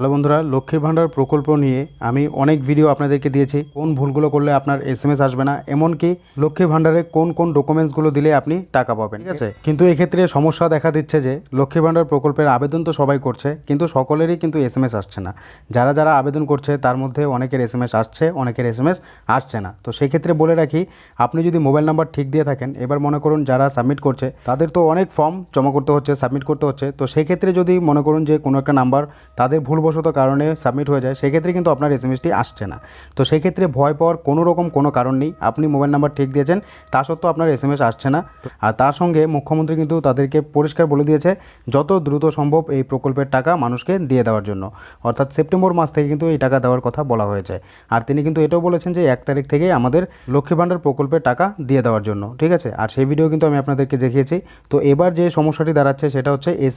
Hello বন্ধুরা, লক্ষ্মীর ভাণ্ডার প্রকল্প নিয়ে আমি অনেক ভিডিও আপনাদেরকে দিয়েছি। কোন ভুলগুলো করলে আপনার এস এম এস আসবে না, এমনকি লক্ষ্মীর ভাণ্ডারে কোন কোন ডকুমেন্টসগুলো দিলে আপনি টাকা পাবেন। ঠিক আছে? কিন্তু এক্ষেত্রে সমস্যা দেখা দিচ্ছে যে, লক্ষ্মীর ভাণ্ডার প্রকল্পের আবেদন তো সবাই করছে, কিন্তু সকলেরই কিন্তু এস এম এস আসছে না। যারা যারা আবেদন করছে, তার মধ্যে অনেকের এস এম এস আসছে, অনেকের এস এম এস আসছে না। তো সেক্ষেত্রে বলে রাখি, আপনি যদি মোবাইল নাম্বার ঠিক দিয়ে থাকেন, এবার মনে করুন যারা সাবমিট করছে, তাদের তো অনেক ফর্ম জমা করতে হচ্ছে সাবমিট করতে হচ্ছে। তো সেক্ষেত্রে যদি মনে করুন যে কোনো একটা নাম্বার তাদের ভুলবশত কারণে সাবমিট হয়ে যায়, সেক্ষেত্রে কিন্তু আপনার এস এম আসছে না। তো সেক্ষেত্রে ভয় পাওয়ার কোনো রকম কোনো কারণ নেই। আপনি মোবাইল নাম্বার ঠিক দিয়েছেন, তা সত্ত্বেও আপনার এস এম এস আসছে না। আর তার সঙ্গে মুখ্যমন্ত্রী কিন্তু তাদেরকে পরিষ্কার বলে দিয়েছে, যত দ্রুত সম্ভব এই প্রকল্পের টাকা মানুষকে দিয়ে দেওয়ার জন্য। অর্থাৎ সেপ্টেম্বর মাস থেকে কিন্তু এই টাকা দেওয়ার কথা বলা হয়েছে। আর তিনি কিন্তু এটাও বলেছেন যে এক তারিখ থেকেই আমাদের লক্ষ্মী ভাণ্ডার প্রকল্পের টাকা দিয়ে দেওয়ার জন্য, ঠিক আছে? আর সেই ভিডিও কিন্তু আমি আপনাদেরকে দেখিয়েছি। তো এবার যে সমস্যাটি দাঁড়াচ্ছে সেটা হচ্ছে এস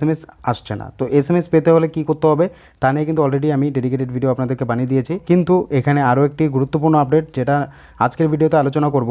আসছে না। তো এস পেতে হলে কী করতে হবে? তা নিয়ে কিন্তু অলরেডি আমি ডেডিকেটেড ভিডিও আপনাদেরকে বানিয়ে দিয়েছি। কিন্তু এখানে আরও একটি গুরুত্বপূর্ণ আপডেট যেটা আজকের ভিডিওতে আলোচনা করব।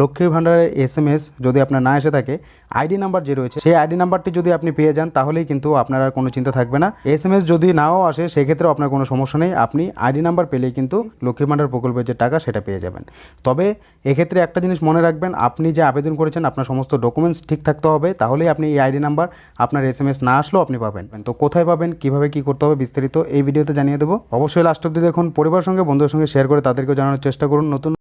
লক্ষ্মীর ভাণ্ডারের এস এম এস যদি আপনার না এসে থাকে আইডি নাম্বার যে রয়েছে, সেই আইডি নাম্বারটি যদি আপনি পেয়ে যান, তাহলেই কিন্তু আপনার আর কোনো চিন্তা থাকবে না। এস এম এস যদি নাও আসে সেক্ষেত্রে আপনার কোনো সমস্যা নেই। আপনি আইডি নাম্বার পেলেই কিন্তু লক্ষ্মীর ভাণ্ডার প্রকল্পের যে টাকা, সেটা পেয়ে যাবেন। তবে এক্ষেত্রে একটা জিনিস মনে রাখবেন, আপনি যে আবেদন করেছেন, আপনার সমস্ত ডকুমেন্টস ঠিক থাকতে হবে। তাহলেই আপনি এই আইডি নাম্বার আপনার এস এম এস না আসলেও আপনি পাবেন। তো কোথায় পাবেন, কীভাবে কি করতে হবে বিস্তারিত এই ভিডিওতে জানিয়ে দেবো। অবশ্যই লাস্ট অব্দি দেখুন, পরিবারের সঙ্গে, বন্ধুদের সঙ্গে শেয়ার করে তাদেরকেও জানানোর চেষ্টা করুন। নতুন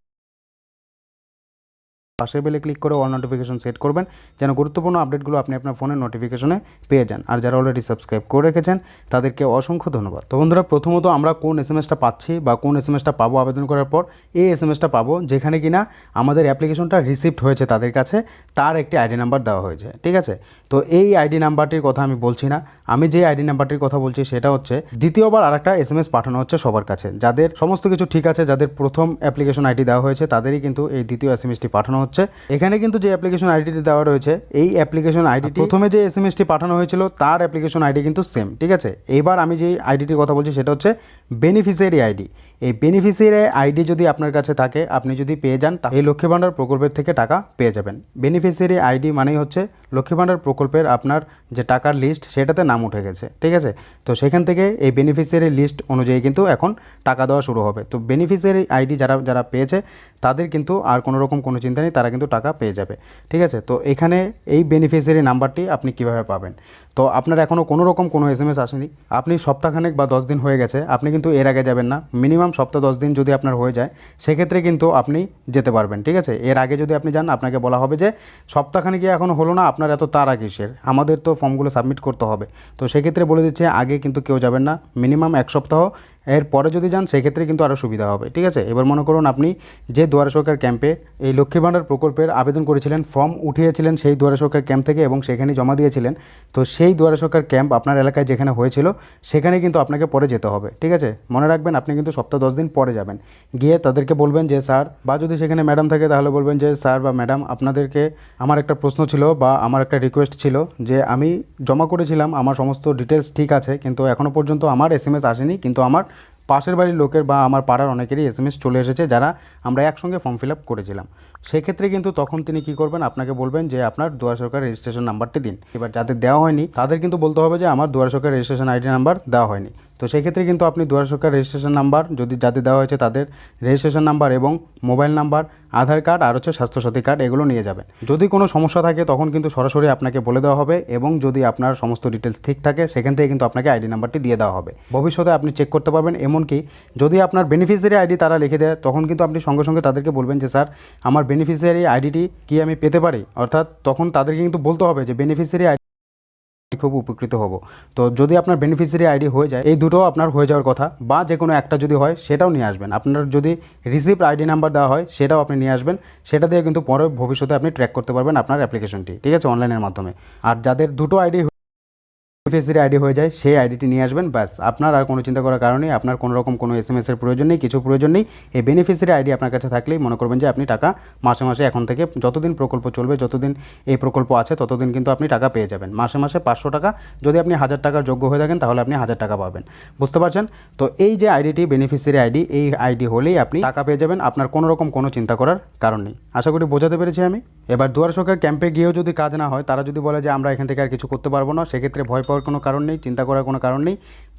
পাশের বেলে ক্লিক করে অল নোটিফিকেশন সেট করবেন, যেন গুরুত্বপূর্ণ আপডেটগুলো আপনি আপনার ফোনের নোটিফিকেশনে পেয়ে যান। আর যারা অলরেডি সাবস্ক্রাইব করে রেখেছেন, তাদেরকে অসংখ্য ধন্যবাদ। তো বন্ধুরা, প্রথমত আমরা কোন এস পাচ্ছি বা কোন এস এম এসটা পাবো আবেদন করার পর, এই এস এম এসটা পাবো যেখানে কিনা আমাদের অ্যাপ্লিকেশনটা রিসিভড হয়েছে তাদের কাছে, তার একটি আইডি নাম্বার দেওয়া হয়েছে, ঠিক আছে? তো এই আইডি নাম্বারটির কথা আমি বলছি না। আমি যে আইডি নাম্বারটির কথা বলছি সেটা হচ্ছে, দ্বিতীয়বার আরেকটা এস এম এস পাঠানো হচ্ছে সবার কাছে। যাদের সমস্ত কিছু ঠিক আছে, যাদের প্রথম অ্যাপ্লিকেশন আইডি দেওয়া হয়েছে, তাদেরই কিন্তু এই দ্বিতীয় এস এম এসটি পাঠানো হচ্ছে। এখানে কিন্তু যে অ্যাপ্লিকেশন আইডিটি দেওয়া রয়েছে এই অ্যাপ্লিকেশন আইডি প্রথমে যে এস এম এসটি পাঠানো হয়েছিল তার অ্যাপ্লিকেশন আইডি কিন্তু সেম ঠিক আছে? এইবার আমি যে আইডিটির কথা বলছি সেটা হচ্ছে বেনিফিসিয়ারি আইডি এই বেনিফিসিয়ারি আইডি যদি আপনার কাছে থাকে আপনি যদি পেয়ে যান তা এই লক্ষ্মী ভাণ্ডার প্রকল্পের থেকে টাকা পেয়ে যাবেন। বেনিফিসিয়ারি আইডি মানেই হচ্ছে লক্ষ্মী ভাণ্ডার প্রকল্পের আপনার যে টাকার লিস্ট সেটাতে নাম উঠে গেছে ঠিক আছে? তো সেখান থেকে এই বেনিফিসিয়ারি লিস্ট অনুযায়ী কিন্তু এখন টাকা দেওয়া শুরু হবে। তো বেনিফিসিয়ারি আইডি যারা যারা পেয়েছে তাদের কিন্তু আর কোনো রকম কোনো চিন্তা নেই তারা কিন্তু টাকা পেয়ে যাবে। ঠিক আছে? তো এখানে এই বেনিফিসিয়ারি নাম্বারটি আপনি কীভাবে পাবেন? তো আপনার এখনও কোনো রকম কোনো এস এম আসেনি। আপনি সপ্তাহখানেক বা দশ দিন হয়ে গেছে। আপনি কিন্তু এর আগে যাবেন না। মিনিমাম সপ্তাহ দশ দিন যদি আপনার হয়ে যায়, সেক্ষেত্রে কিন্তু আপনি যেতে পারবেন। ঠিক আছে? এর আগে যদি আপনি যান, আপনাকে বলা হবে যে সপ্তাহখানে গিয়ে এখনও হলো না, আপনার এত তারা কিসের আমাদের তো ফর্মগুলো সাবমিট করতে হবে। তো সেক্ষেত্রে বলে দিচ্ছে, আগে কিন্তু কেউ যাবেন না। মিনিমাম এক সপ্তাহ। এর পরে যদি যান, সেক্ষেত্রে কিন্তু আরও সুবিধা হবে। ঠিক আছে? এবার মনে করুন, আপনি যে দুয়ারে সরকার ক্যাম্পে এই লক্ষ্মী ভাণ্ডার প্রকল্পের আবেদন করেছিলেন, ফর্ম উঠিয়েছিলেন সেই দুয়ারে সরকার ক্যাম্প থেকে এবং সেখানে জমা দিয়েছিলেন। তো সেই দুয়ারে সরকার ক্যাম্প আপনার এলাকায় যেখানে হয়েছিল, সেখানে কিন্তু আপনাকে পরে যেতে হবে, ঠিক আছে? মনে রাখবেন, আপনি কিন্তু সপ্তাহ দশ দিন পরে যাবেন। গিয়ে তাদেরকে বলবেন যে, স্যার, বা যদি সেখানে ম্যাডাম থাকে, তাহলে বলবেন যে, স্যার বা ম্যাডাম, আপনাদেরকে আমার একটা প্রশ্ন ছিল বা আমার একটা রিকোয়েস্ট ছিল যে, আমি জমা করেছিলাম, আমার সমস্ত ডিটেলস ঠিক আছে, কিন্তু এখনও পর্যন্ত আমার এস এম এস আসেনি, কিন্তু আমার পাশের বাড়ির লোকের বা আমার পাড়ার অনেকেরই এস চলে এসেছে, যারা আমরা একসঙ্গে ফর্ম ফিল আপ করেছিলাম। সেক্ষেত্রে কিন্তু তখন তিনি কি করবেন? আপনাকে বলবেন যে, আপনার দুয়ার সরকার রেজিস্ট্রেশন নাম্বারটি দিন। এবার যাদের দেওয়া হয়নি, তাদের কিন্তু বলতে হবে যে, আমার দুয়ার সরকার রেজিস্ট্রেশন আইডি নাম্বার দেওয়া হয়নি। তো সেই ক্ষেত্রে কিন্তু আপনি দুয়ার সরকার রেজিস্ট্রেশন নাম্বার যদি যাদের দেওয়া হয়েছে তাদের রেজিস্ট্রেশন নাম্বার এবং মোবাইল নাম্বার আধার কার্ড আর হচ্ছে স্বাস্থ্যসাথী কার্ড এগুলো নিয়ে যাবেন। যদি কোনো সমস্যা থাকে, তখন কিন্তু সরাসরি আপনাকে বলে দেওয়া হবে এবং যদি আপনার সমস্ত ডিটেলস ঠিক থাকে, সেখান থেকে কিন্তু আপনাকে আইডি নাম্বারটি দিয়ে দেওয়া হবে। ভবিষ্যতে আপনি চেক করতে পারবেন, এমনকি যদি আপনার বেনিফিসিয়ারি আইডি তারা লিখে দেয়, তখন কিন্তু আপনি সঙ্গে সঙ্গে তাদেরকে বলবেন যে, স্যার, আমার বেনিফিসিয়ারি আইডিটি কি আমি পেতে পারি? অর্থাৎ তখন তাদেরকে কিন্তু বলতে হবে যে বেনিফিসিয়ারি আইডি খুব উপকৃত হব। তো যদি আপনার বেনিফিসিয়ারি আইডি হয়ে যায়, এই দুটো আপনার হয়ে যাওয়ার কথা বা যে কোনো একটা যদি হয়, সেটাও নিয়ে আসবেন। আপনার যদি রিসিপ্ট আইডি নাম্বার দেওয়া হয়, সেটাও আপনি নিয়ে আসবেন। সেটা দিয়ে কিন্তু পরে ভবিষ্যতে আপনি ট্র্যাক করতে পারবেন আপনার অ্যাপ্লিকেশনটি ঠিক আছে? অনলাইনের মাধ্যমে। আর যাদের দুটো আইডি বেনিফিসিয়ারি আইডি হয়ে যায়, সেই আইডিটি নিয়ে আসবেন, ব্যাস। আপনার আর কোনো চিন্তা করার কারণে আপনার কোনো রকম কোনো এস এম এসের প্রয়োজন নেই, কিছু প্রয়োজন নেই। এই বেনিফিসিয়ারি আইডি আপনার কাছে থাকলেই মনে করবেন যে আপনি টাকা মাসে মাসে এখন থেকে যতদিন প্রকল্প চলবে, যতদিন এই প্রকল্প আছে, ততদিন কিন্তু আপনি টাকা পেয়ে যাবেন। মাসে মাসে পাঁচশো টাকা, যদি আপনি হাজার টাকার যোগ্য হয়ে থাকেন, তাহলে আপনি হাজার টাকা পাবেন। বুঝতে পারছেন? তো এই যে আইডিটি বেনিফিসিয়ারি আইডি এই আইডি হলেই আপনি টাকা পেয়ে যাবেন। আপনার কোনো রকম কোনো চিন্তা করার কারণ নেই। আশা করি বোঝাতে পেরেছি আমি। এবার দুয়ার সরকার ক্যাম্পে গিয়েও যদি কাজ না হয়, তারা যদি বলে যে আমরা এখান থেকে আর কিছু করতে পারব না, সেক্ষেত্রে ভয় পাওয়ার কোনো কারণ নেই, চিন্তা করার কোনো কারণ নেই।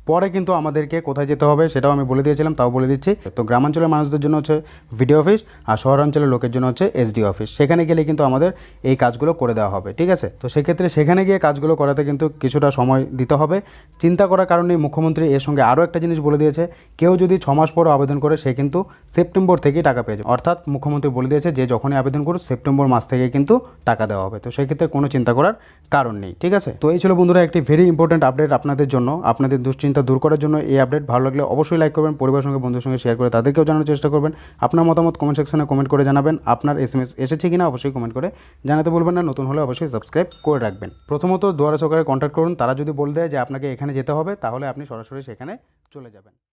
পরে কিন্তু আমাদেরকে কোথায় যেতে হবে সেটাও আমি বলে দিয়েছিলাম, তাও বলে দিচ্ছি। তো গ্রামাঞ্চলের মানুষদের জন্য হচ্ছে ভিডিও অফিস আর শহরাঞ্চলের লোকের জন্য হচ্ছে এসডি অফিস সেখানে গেলে কিন্তু আমাদের এই কাজগুলো করে দেওয়া হবে, ঠিক আছে? তো সেক্ষেত্রে সেখানে গিয়ে কাজগুলো করাতে কিন্তু কিছুটা সময় দিতে হবে। চিন্তা করার কারণে মুখ্যমন্ত্রী এর সঙ্গে আরও একটা জিনিস বলে দিয়েছে, কেউ যদি ছ মাস পরও আবেদন করে সে কিন্তু সেপ্টেম্বর থেকেই টাকা পেয়ে যাবে। অর্থাৎ মুখ্যমন্ত্রী বলে দিয়েছে যে যখনই আবেদন করুক সেপ্টেম্বর মাস থেকে কিন্তু টাকা দেওয়া হবে। তো সেক্ষেত্রে কোনো চিন্তা করার কারণ নেই, ঠিক আছে? তো এই ছিল বন্ধুরা একটি ভেরি ইম্পর্ট্যান্ট আপডেট আপনাদের জন্য, আপনাদের দুশ্চিন্তা দূর করার জন্য এই আপডেট ভালো লাগলে অবশ্যই লাইক করবেন, পরিবারের সঙ্গে বন্ধুর সঙ্গে শেয়ার করে তাদেরকেও জানানোর চেষ্টা করবেন। আপনার মতামত কমেন্ট সেকশনে কমেন্ট করে জানাবেন, আপনার এস এম এস এসেছে কিনা অবশ্যই কমেন্ট করে জানাতে বলবেন না, নতুন হলে অবশ্যই সাবস্ক্রাইব করে রাখবেন। প্রথমত দুয়ারা সরকারে কন্ট্যাক্ট করুন, তারা যদি বলে দেয় যে আপনাকে এখানে যেতে হবে, তাহলে আপনি সরাসরি সেখানে চলে যাবেন।